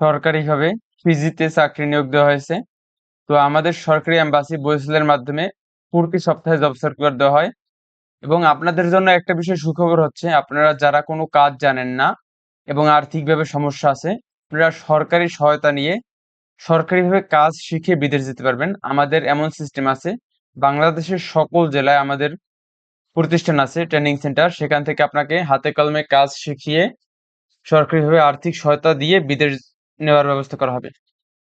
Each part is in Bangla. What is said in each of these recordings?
সরকারিভাবে ফিজিতে চাকরি নিয়োগ দেওয়া হয়েছে। তো আমাদের সরকারি এম্বাসি বরিশালের মাধ্যমে প্রতি সপ্তাহে জব সার্কুলার দেওয়া হয়। এবং আপনাদের জন্য একটা বিষয় সুখবর হচ্ছে, আপনারা যারা কোনো কাজ জানেন না এবং আর্থিকভাবে সমস্যা আছে, আপনারা সরকারি সহায়তা নিয়ে সরকারিভাবে কাজ শিখে বিদেশ যেতে পারবেন। আমাদের এমন সিস্টেম আছে, বাংলাদেশের সকল জেলায় আমাদের প্রতিষ্ঠান আছে, ট্রেনিং সেন্টার। সেখান থেকে আপনাকে হাতে কলমে কাজ শিখিয়ে সরকারিভাবে আর্থিক সহায়তা দিয়ে বিদেশ নেওয়ার ব্যবস্থা করা হবে।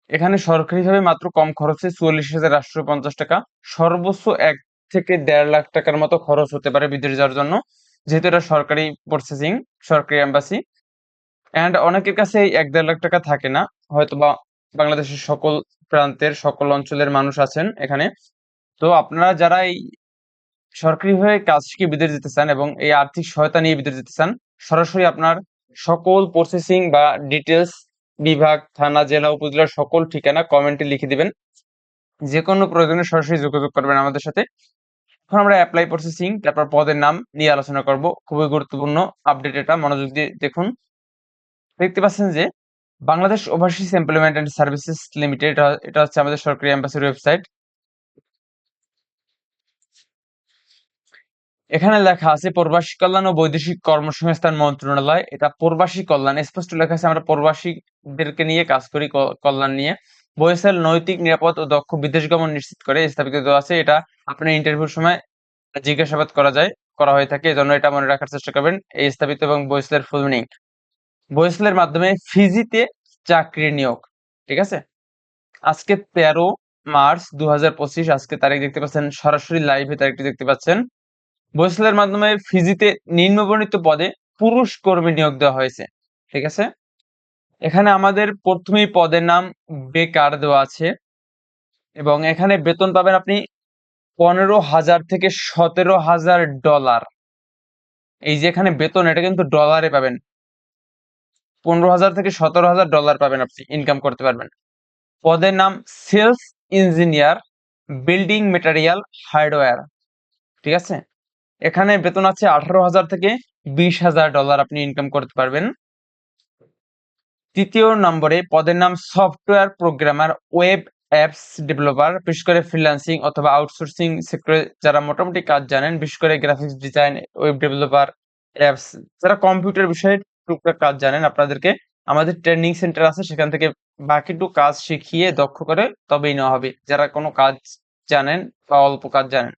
এখানে সরকারিভাবে মাত্র কম খরচে চুয়াল্লিশ হাজার আটশো পঞ্চাশ টাকা, সর্বোচ্চ এক থেকে দেড় লাখ টাকার মতো খরচ হতে পারে বিদেশ যাওয়ার জন্য, যেহেতু এটা সরকারি প্রসেসিং সরকারি এম্বাসি অ্যান্ড অনেকের কাছে এই এক দেড় লাখ টাকা থাকে না। হয়তো বা বাংলাদেশের সকল প্রান্তের, সকল অঞ্চলের মানুষ আছেন এখানে। তো আপনারা যারা এই সরকারিভাবে কাজ শিখে বিদেশ যেতে চান এবং এই আর্থিক সহায়তা নিয়ে বিদেশ যেতে চান, সরাসরি আপনার সকল প্রসেসিং বা ডিটেলস বিভাগ, থানা, জেলা, উপজেলার সকল ঠিকানা কমেন্টে লিখে দিবেন। যে কোনো প্রয়োজনে সরাসরি যোগাযোগ করবেন আমাদের সাথে। এখন আমরা অ্যাপ্লাই প্রসেসিং তারপর পদের নাম নিয়ে আলোচনা করব। খুবই গুরুত্বপূর্ণ আপডেট এটা, মনোযোগ দিয়ে দেখুন। দেখতে পাচ্ছেন যে Bangladesh overseas employment and services limited এটা হচ্ছে আমাদের সরকারি এম্বাসির ওয়েবসাইট এখানে লেখা আছে, প্রবাসী কল্যাণ ও বৈদেশিক কর্মসংস্থান মন্ত্রণালয়। এটা প্রবাসী কল্যাণ। স্পষ্ট লেখা আছে, আমরা প্রবাসীদেরকে নিয়ে কাজ করি কল্যাণ নিয়ে। বয়সের নৈতিক, নিরাপদ ও দক্ষ বিদেশ গমন নিশ্চিত করে স্থাপিত আছে। এটা আপনার ইন্টারভিউর সময় জিজ্ঞাসাবাদ করা যায়, করা হয়ে থাকে। এজন্য এটা মনে রাখার চেষ্টা করবেন, এই স্থাপিত এবং বয়সের ফুল মিনিং বয়সের মাধ্যমে ফিজিতে চাকরি নিয়োগ, ঠিক আছে? আজকে তেরো মার্চ দু হাজার পঁচিশ, আজকে তারিখ দেখতে পাচ্ছেন, সরাসরি লাইভে তারিখটি দেখতে পাচ্ছেন। বৈসলের মাধ্যমে ফিজিতে নিম্নবর্ণিত পদে পুরুষ কর্মী নিয়োগ দেওয়া হয়েছে, ঠিক আছে? এখানে আমাদের প্রথমেই পদের নাম বেকার দেওয়া আছে এবং এখানে বেতন পাবেন আপনি পনেরো হাজার থেকে সতেরো হাজার ডলার। এই যে এখানে বেতন, এটা কিন্তু ডলারে পাবেন। পনেরো হাজার থেকে সতেরো হাজার ডলার পাবেন আপনি ইনকাম করতে পারবেন। পদের নাম sales engineer, building material, hardware, ঠিক আছে? এখানে বেতন আছে আঠারো হাজার থেকে বিশ হাজার ডলার আপনি ইনকাম করতে পারবেন। তৃতীয় নম্বরে পদের নাম software programmer web apps developer বিশেষ করে ফ্রিল্যান্সিং অথবা আউটসোর্সিং সেক্টরে যারা মোটামুটি কাজ জানেন, বিশেষ করে graphics design web developer apps যারা কম্পিউটার বিষয়ে টুকটাক কাজ জানেন আপনাদেরকে, আমাদের ট্রেনিং সেন্টার আছে, সেখান থেকে বাকিটুকু কাজ শিখিয়ে দক্ষ করে তবেই নেওয়া হবে। যারা কোনো কাজ জানেন বা অল্প কাজ জানেন।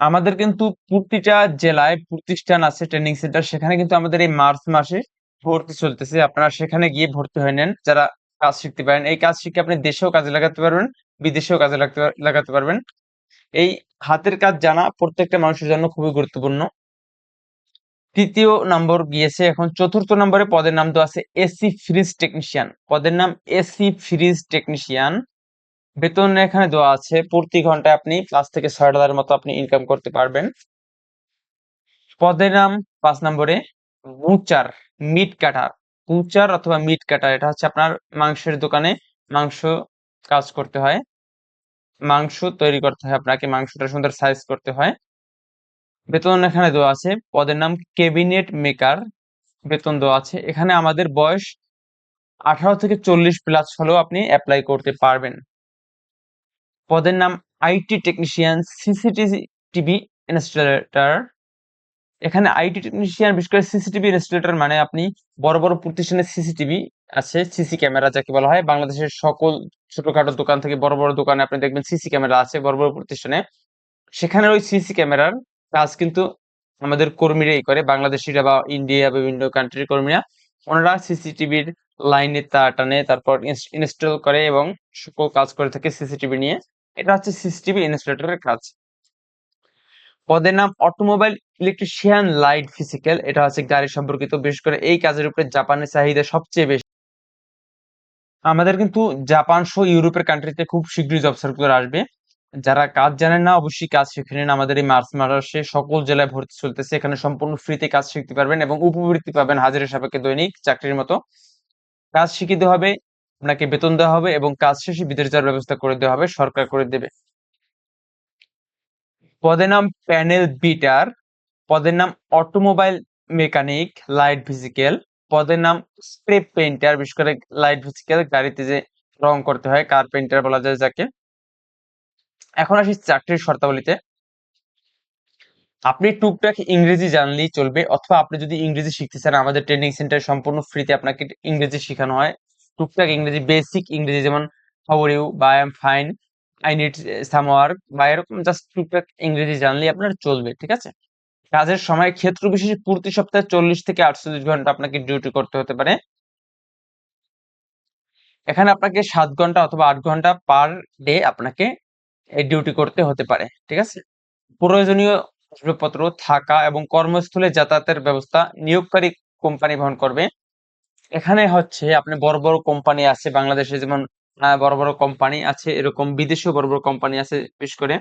আমাদের কিন্তু প্রতিটা জেলায় প্রতিষ্ঠান আছে ট্রেনিং সেন্টার সেখানে কিন্তু আমাদের এই মার্চ মাসে ভর্তি চলতেছে। আপনারা সেখানে গিয়ে ভর্তি হয়ে নেন, যারা কাজ শিখতে পারেন। এই কাজ শিখে আপনি দেশেও কাজে লাগাতে পারবেন, বিদেশেও কাজে লাগাতে লাগাতে পারবেন। এই হাতের কাজ জানা প্রত্যেকটা মানুষের জন্য খুবই গুরুত্বপূর্ণ। তৃতীয় নম্বর গিয়েছে, এখন চতুর্থ নম্বরে পদের নাম তো আছে, এসি ফ্রিজ টেকনিশিয়ান। পদের নাম এসি ফ্রিজ টেকনিশিয়ান। বেতন এখানে দেওয়া আছে। প্রতি ঘন্টায় আপনি পাঁচ থেকে ছয় ডলারের মতো আপনি ইনকাম করতে পারবেন। পদের নাম পাঁচ নম্বরে বুচার মিট কাটার। বুচার অথবা মিট কাটার, এটা হচ্ছে আপনার মাংসের দোকানে মাংস কাজ করতে হয়। মাংস তৈরি করতে হয় আপনাকে, মাংসটা সুন্দর সাইজ করতে হয়। বেতন এখানে দেওয়া আছে। পদের নাম ক্যাবিনেট মেকার বেতন দেওয়া আছে। এখানে আমাদের বয়স আঠারো থেকে চল্লিশ প্লাস হলেও আপনি অ্যাপ্লাই করতে পারবেন। পদের নাম আইটি টেকনিশিয়ান সিসিটিভি ইনস্টলেটর এখানে আইটি টেকনিশিয়ান বিশেষ করে সিসিটিভি ইনস্টলেটর মানে আপনি বড় বড় প্রতিষ্ঠানের সিসিটিভি আছে সিসি ক্যামেরা যাকে বলা হয়। বাংলাদেশের সকল ছোটখাটো দোকান থেকে বড় বড় দোকানে আপনি দেখবেন সিসি ক্যামেরা আছে বড় বড় প্রতিষ্ঠানে। সেখানে ওই সিসি ক্যামেরার কাজ কিন্তু আমাদের কর্মীরাই করে, বাংলাদেশিরা বা ইন্ডিয়া বিভিন্ন কান্ট্রির কর্মীরা। ওনারা সিসিটিভির লাইনে তা টানে, তারপর ইনস্টল করে এবং সকল কাজ করে থাকে সিসিটিভি নিয়ে। এটা হচ্ছে সিসিটিভি ইনস্টলেটরের কাজ। পদের নাম অটোমোবাইল ইলেকট্রিশিয়ান লাইট ফিজিক্যাল। এটা হচ্ছে গাড়ি সম্পর্কিত, বিশেষ করে এই কাজের উপরে জাপানের চাহিদা সবচেয়ে বেশি। আমাদের কিন্তু জাপান সহ ইউরোপের কান্ট্রিতে খুব শীঘ্রই জব সার্কুলার আসবে। যারা কাজ জানেন না, অবশ্যই কাজ শিখে নিন। আমাদের এই মার্চ মাসে সকল জেলায় ভর্তি চলতেছে। এখানে সম্পূর্ণ ফ্রিতে কাজ শিখতে পারবেন এবং উপবৃত্তি পাবেন। হাজারের সাপেক্ষে দৈনিক চাকরির মতো। কাজ শিখিতে হবে আপনাকে বেতন দেওয়া হবে এবং কাজ শেষে বিদেশ যাওয়ার ব্যবস্থা করে দেওয়া হবে, সরকার করে দেবে। পদের নাম প্যানেল বিটার, পদের নাম অটোমোবাইল মেকানিক, লাইট ফিজিক্যাল পদের নাম স্প্রে পেইন্টার, বিশেষ করে লাইট ফিজিক্যাল গাড়িতে যে রং করতে হয় কার পেন্টার বলা যায় যাকে। এখন আসি চাকরির শর্তাবলীতে। আপনি টুকটাক ইংরেজি জানলেই চলবে, অথবা আপনি যদি ইংরেজি শিখতে চান, আমাদের ট্রেনিং সেন্টার সম্পূর্ণ ফ্রিতে আপনাকে ইংরেজি শেখানো হয়। টুকটাক ইংরেজি বেসিক ইংরেজি যেমন হাউ ইউ বা I am fine I need some work বা এরকম জাস্ট টুকটাক ইংরেজি জানলেই আপনার চলবে, ঠিক আছে? কাজের সময় ক্ষেত্র বিশেষে প্রতি সপ্তাহে চল্লিশ থেকে আটচল্লিশ ঘণ্টা আপনাকে ডিউটি করতে হতে পারে। এখানে আপনাকে সাত ঘণ্টা অথবা আট ঘণ্টা পার ডে আপনাকে ডিউটি করতে হতে পারে, ঠিক আছে? প্রয়োজনীয় আসবাবপত্র, থাকা এবং কর্মস্থলে যাতায়াতের ব্যবস্থা নিয়োগকারী কোম্পানি বহন করবে। এখানে হচ্ছে আপনি বড় বড় কোম্পানি আছে, বাংলাদেশে যেমন বড় বড় কোম্পানি আছে, এরকম বিদেশেও বড় বড় কোম্পানি আছে বিশেষ করে।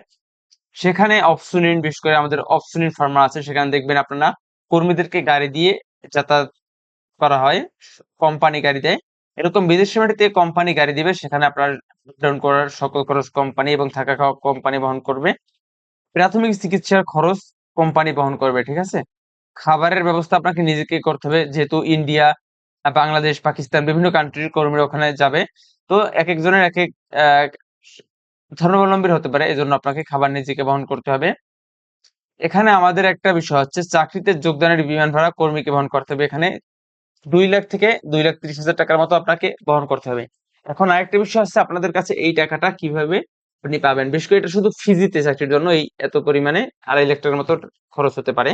সেখানে অফসুনিন বিশেষ করে আমাদের অফসুনিন ফার্মার আছে, সেখানে দেখবেন আপনারা কর্মীদেরকে গাড়ি দিয়ে যাতায়াত করা হয়, কোম্পানি গাড়ি দেয়। এরকম বিদেশি মাটিতে কোম্পানি গাড়ি দিবে, সেখানে আপনার ডাউন করার সকল খরচ কোম্পানি এবং থাকা খাওয়া কোম্পানি বহন করবে। প্রাথমিক চিকিৎসার খরচ কোম্পানি বহন করবে, ঠিক আছে? খাবারের ব্যবস্থা আপনাকে নিজেকে করতে হবে, যেহেতু ইন্ডিয়া বাংলাদেশ পাকিস্তান বিভিন্ন কান্ট্রির কর্মীরা ওখানে যাবে। তো এক একজনের এক এক আহ, ধর্মাবলম্বীর হতে পারে এজন্য আপনাকে খাবার নিজেকে বহন করতে হবে। এখানে আমাদের একটা বিষয় হচ্ছে চাকরিতে যোগদানের বিমান ভাড়া কর্মীকে বহন করতে হবে। এখানে দুই লাখ থেকে দুই লাখ ত্রিশ হাজার টাকার মতো আপনাকে বহন করতে হবে। এখন আরেকটা বিষয় হচ্ছে আপনাদের কাছে এই টাকাটা কীভাবে আপনি পাবেন? বিশেষ করে এটা শুধু ফিজিতে চাকরির জন্য এই এত পরিমাণে আড়াই লাখ টাকার মতো খরচ হতে পারে।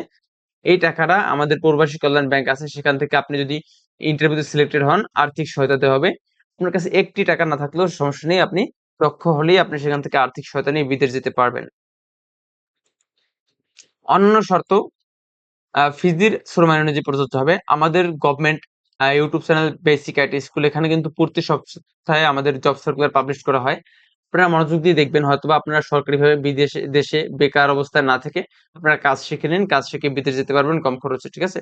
এই টাকাটা আমাদের প্রবাসী কল্যাণ ব্যাংক আছে সেখান থেকে আপনি যদি ইন্টারভিউতে সিলেক্টেড হন, আর্থিক সহায়তা দেওয়া হবে। আপনার কাছে একটি টাকা না থাকলেও সমস্যা নেই, আপনি দক্ষ হলেই আপনি সেখান থেকে আর্থিক সহায়তা নিয়ে বিদেশ যেতে পারবেন। অন্য শর্ত ফিজির শ্রমায়ন অনুযায়ী প্রযোজ্য হবে। আমাদের government YouTube channel basic IT school এখানে কিন্তু প্রতি সপ্তাহে আমাদের জব সার্কুলার পাবলিশ করা হয়। আপনারা মনোযোগ দিয়ে দেখবেন, হয়তোবা আপনারা সরকারিভাবে বিদেশে, দেশে বেকার অবস্থায় না থেকে আপনারা কাজ শিখে নিন, কাজ শিখে বিদেশ যেতে পারবেন, কম খরচে, ঠিক আছে?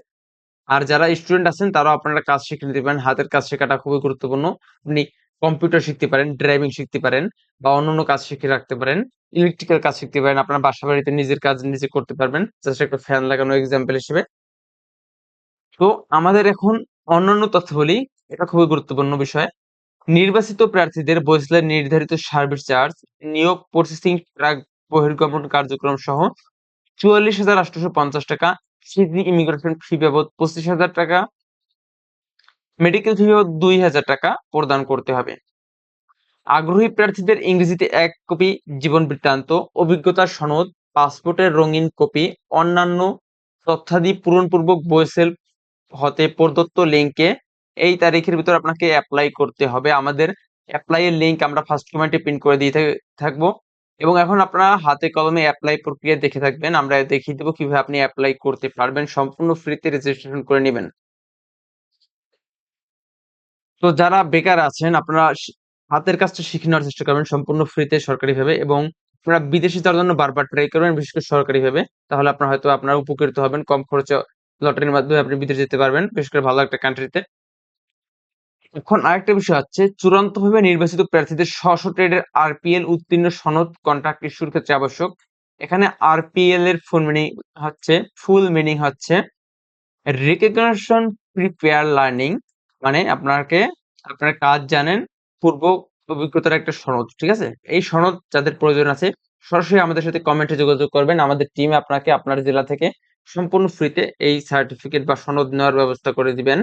আর যারা স্টুডেন্ট আছেন, তারাও আপনারা কাজ শিখে নিতে পারেন। হাতের কাজ শেখাটা খুবই গুরুত্বপূর্ণ। আপনি কম্পিউটার শিখতে পারেন ড্রাইভিং শিখতে পারেন বা অন্যান্য কাজ শিখে রাখতে পারেন। ইলেকট্রিক্যাল কাজ শিখতে পারেন, আপনার বাসা বাড়িতে নিজের কাজ নিজে করতে পারবেন। জাস্ট একটা ফ্যান লাগানো এক্সাম্পল হিসেবে। তো আমাদের এখন অন্যান্য তথ্য বলি এটা খুবই গুরুত্বপূর্ণ বিষয়। নির্বাচিত প্রার্থীদের বৈসলের নির্ধারিত সার্ভিস চার্জ নিয়োগ প্রসেসিং ট্রাক বহির্গমন কার্যক্রম সহ চুয়াল্লিশ হাজার আটশোশো পঞ্চাশ টাকা সিডনি ইমিগ্রেশন ফি বাবদ পঁচিশ হাজার টাকা মেডিকেল ফি বাবদ দুই হাজার টাকা প্রদান করতে হবে। আগ্রহী প্রার্থীদের ইংরেজিতে এক কপি জীবন বৃত্তান্ত অভিজ্ঞতার সনদ পাসপোর্টের রঙিন কপি, অন্যান্য তথ্যাদি পূরণপূর্বক বইসেল হতে প্রদত্ত লিঙ্কে এই তারিখের ভিতর আপনাকে অ্যাপ্লাই করতে হবে। আমাদের অ্যাপ্লাই এর লিঙ্ক আমরা ফার্স্ট কমেন্টে পিন করে দিয়ে থাকব। এবং এখন আপনারা হাতে কলমে অ্যাপ্লাই প্রক্রিয়া দেখে থাকবেন। আমরা দেখিয়ে দেবো কীভাবে আপনি অ্যাপ্লাই করতে পারবেন। সম্পূর্ণ ফ্রিতে রেজিস্ট্রেশন করে নেবেন। তো যারা বেকার আছেন, আপনারা হাতের কাজটা শিখে নেওয়ার চেষ্টা করবেন সম্পূর্ণ ফ্রিতে সরকারিভাবে এবং আপনারা বিদেশে যাওয়ার জন্য বারবার ট্রাই করবেন, বিশেষ করে সরকারিভাবে। তাহলে আপনার হয়তো আপনারা উপকৃত হবেন। কম খরচে লটারির মাধ্যমে আপনি বিদেশে যেতে পারবেন, বিশেষ করে ভালো একটা কান্ট্রিতে এখন আরেকটা বিষয় হচ্ছে, চূড়ান্তভাবে নির্বাচিত প্রার্থীদের স্ব ট্রেডের আরপিএল উত্তীর্ণ সনদ কন্ট্রাক্ট ইস্যুর ক্ষেত্রে আবশ্যক। এখানে আরপিএল এর ফুল মিনিং হচ্ছে ফুল মিনিং হচ্ছে রিকগনিশন প্রিপেয়ার লার্নিং মানে আপনাকে, আপনার কাজ জানেন, পূর্ব অভিজ্ঞতার একটা সনদ, ঠিক আছে? এই সনদ যাদের প্রয়োজন আছে, সরাসরি আমাদের সাথে কমেন্টে যোগাযোগ করবেন। আমাদের টিম আপনাকে আপনার জেলা থেকে সম্পূর্ণ ফ্রিতে এই সার্টিফিকেট বা সনদ নেওয়ার ব্যবস্থা করে দিবেন।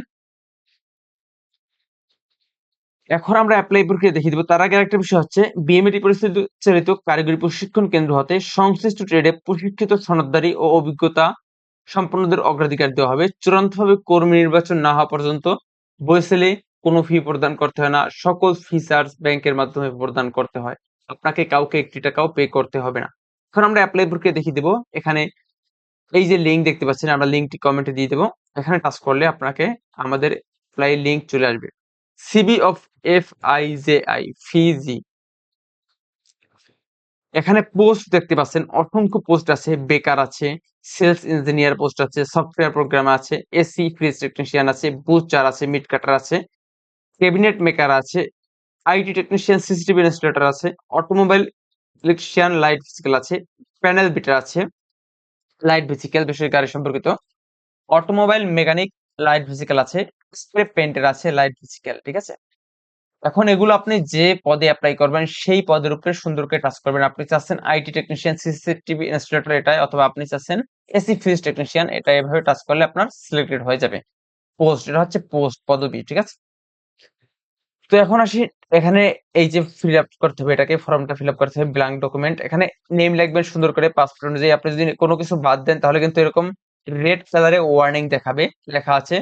এখন আমরা অ্যাপ্লাই প্রক্রিয়া দেখিয়ে দিব। তার আগে একটা বিষয় হচ্ছে বিএমএটি পরিচালিত কারিগরি প্রশিক্ষণ কেন্দ্র হতে সংশ্লিষ্ট ট্রেডে প্রশিক্ষিত সনদদারি ও অভিজ্ঞতা সম্পন্নদের অগ্রাধিকার দেওয়া হবে। চূড়ান্তভাবে কর্মী নির্বাচন না হওয়া পর্যন্ত বইসেলে কোনো ফি প্রদান করতে হয় না। সকল ফি চার্জ ব্যাংকের মাধ্যমে প্রদান করতে হয়। আপনাকে কাউকে একটি টাকাও পে করতে হবে না। এখন আমরা অ্যাপ্লাই প্রক্রিয়া দেখিয়ে দেবো। এখানে এই যে লিঙ্ক দেখতে পাচ্ছেন, আমরা লিঙ্কটি কমেন্টে দিয়ে দেবো। এখানে টাচ করলে আপনাকে আমাদের অ্যাপ্লাই লিঙ্ক চলে আসবে। CB of F I J I, Fiji. এখানে পোস্ট দেখতে পাচ্ছেন, অসংখ্য পোস্ট আছে, বেকার আছে, সেলস ইঞ্জিনিয়ার পোস্ট আছে, সফটওয়্যার প্রোগ্রাম আছে, এসি, ফ্রিজ টেকনিশিয়ান আছে, বুচার আছে, মিট কাটার আছে, ক্যাবিনেট মেকার আছে, আইটি টেকনিশিয়ান, সিসিটিভি ইনস্টলেটর আছে, অটোমোবাইল ইলেকট্রিশিয়ান, লাইট ফিজিক্যাল আছে, প্যানেল বিটার আছে, লাইট ফিজিক্যাল বিষয় গাড়ি সম্পর্কিত, অটোমোবাইল মেকানিক, লাইট ফিজিক্যাল আছে স্প্রে পেইন্টার আছে লাইট ফিজিক্যাল ঠিক আছে? এখন এগুলো আপনি যে পদে অ্যাপ্লাই করবেন, সেই পদের উপরে সুন্দর করে টাচ করবেন। আপনি চাচ্ছেন আইটি টেকনিশিয়ান সিসিটিভি ইনস্টলেটর এটাই, অথবা আপনি চাচ্ছেন এসি ফ্রিজ টেকনিশিয়ান এটা এভাবে টাচ করলে আপনার সিলেক্টেড হয়ে যাবে। পোস্ট এটা হচ্ছে পোস্ট পদবি, ঠিক আছে? তো এখন আসি, এখানে এই যে ফিল আপ করতে হবে, এটাকে ফর্মটা ফিল আপ করতে হবে ব্ল্যাঙ্ক ডকুমেন্ট এখানে নেম লিখবেন সুন্দর করে পাসপোর্ট অনুযায়ী। আপনি যদি কোনো কিছু বাদ দেন, তাহলে কিন্তু এরকম রেড কালারে ওয়ার্নিং দেখাবে, লেখা আছে।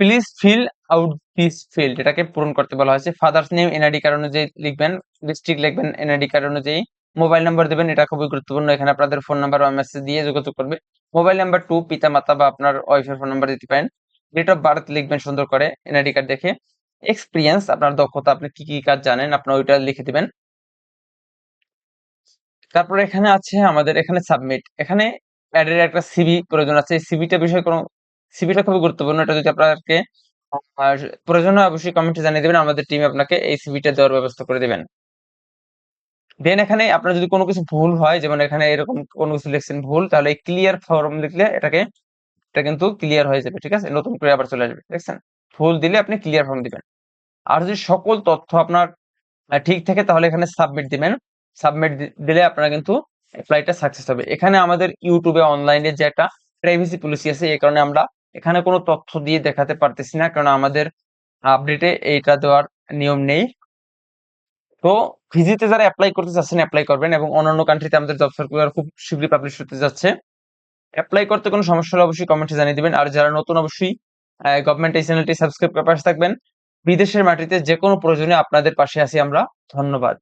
Please fill out this field এটাকে পূরণ করতে বলা হয়েছে। ফাদার্স নেম এনআইডি কার্ড অনুযায়ী লিখবেন ডিস্ট্রিক্ট লিখবেন এনআইডি কার্ড অনুযায়ী। মোবাইল নাম্বার দেবেন, এটা খুবই গুরুত্বপূর্ণ। এখানে আপনাদের ফোন নাম্বার বা মেসেজ দিয়ে যোগাযোগ করবে। মোবাইল নাম্বার টু পিতা মাতা বা আপনার ওয়াইফের ফোন নাম্বার দিতে পারেন। ডেট অফ বার্থ লিখবেন সুন্দর করে এনআইডি কার্ড দেখে। এক্সপিরিয়েন্স আপনার দক্ষতা, আপনি কি কি কাজ জানেন আপনার ওইটা লিখে দিবেন। তারপরে এখানে আছে আমাদের, এখানে সাবমিট এখানে অ্যাডের একটা সিভি প্রয়োজন আছে। এই সিভিটা বিষয়ে কোনো সিভিটা খুবই গুরুত্বপূর্ণ। এটা যদি আপনাকে আর প্রয়োজন হয়, অবশ্যই কমেন্টে জানিয়ে দেবেন। আমাদের টিম আপনাকে এই সিভিটা দেওয়ার ব্যবস্থা করে দেবেন। দেন এখানে আপনার যদি কোনো কিছু ভুল হয়, যেমন এখানে এরকম কোনো কিছু লিখছেন ভুল, তাহলে ক্লিয়ার ফর্ম লিখলে এটাকে, এটা কিন্তু ক্লিয়ার হয়ে যাবে, ঠিক আছে? নতুন করে আবার চলে আসবে, দেখছেন? ভুল দিলে আপনি ক্লিয়ার ফর্ম দিবেন। আর যদি সকল তথ্য আপনার ঠিক থাকে, তাহলে এখানে সাবমিট দিবেন। সাবমিট দিলে আপনারা কিন্তু অ্যাপ্লাইটা সাকসেস হবে। এখানে আমাদের ইউটিউবে অনলাইনে যে একটা প্রাইভেসি পলিসি আছে, এই কারণে আমরা এখানে কোনো তথ্য দিয়ে দেখাতে পারতেছি না, কারণ আমাদের আপডেটে এইটা দেওয়ার নিয়ম নেই। তো ভিজিতে যারা অ্যাপ্লাই করতে চাচ্ছেন অ্যাপ্লাই করবেন এবং অন্যান্য কান্ট্রিতে আমাদের জব সার্কুলার খুব শীঘ্রই পাবলিশ হতে যাচ্ছে। অ্যাপ্লাই করতে কোনো সমস্যা হলে অবশ্যই কমেন্টে জানিয়ে দিবেন। আর যারা নতুন অবশ্যই গভর্নমেন্ট এই চ্যানেলটি সাবস্ক্রাইব করে পাশে থাকবেন। বিদেশের মাটিতে যে কোনো প্রয়োজনে আপনাদের পাশে আছি আমরা। ধন্যবাদ।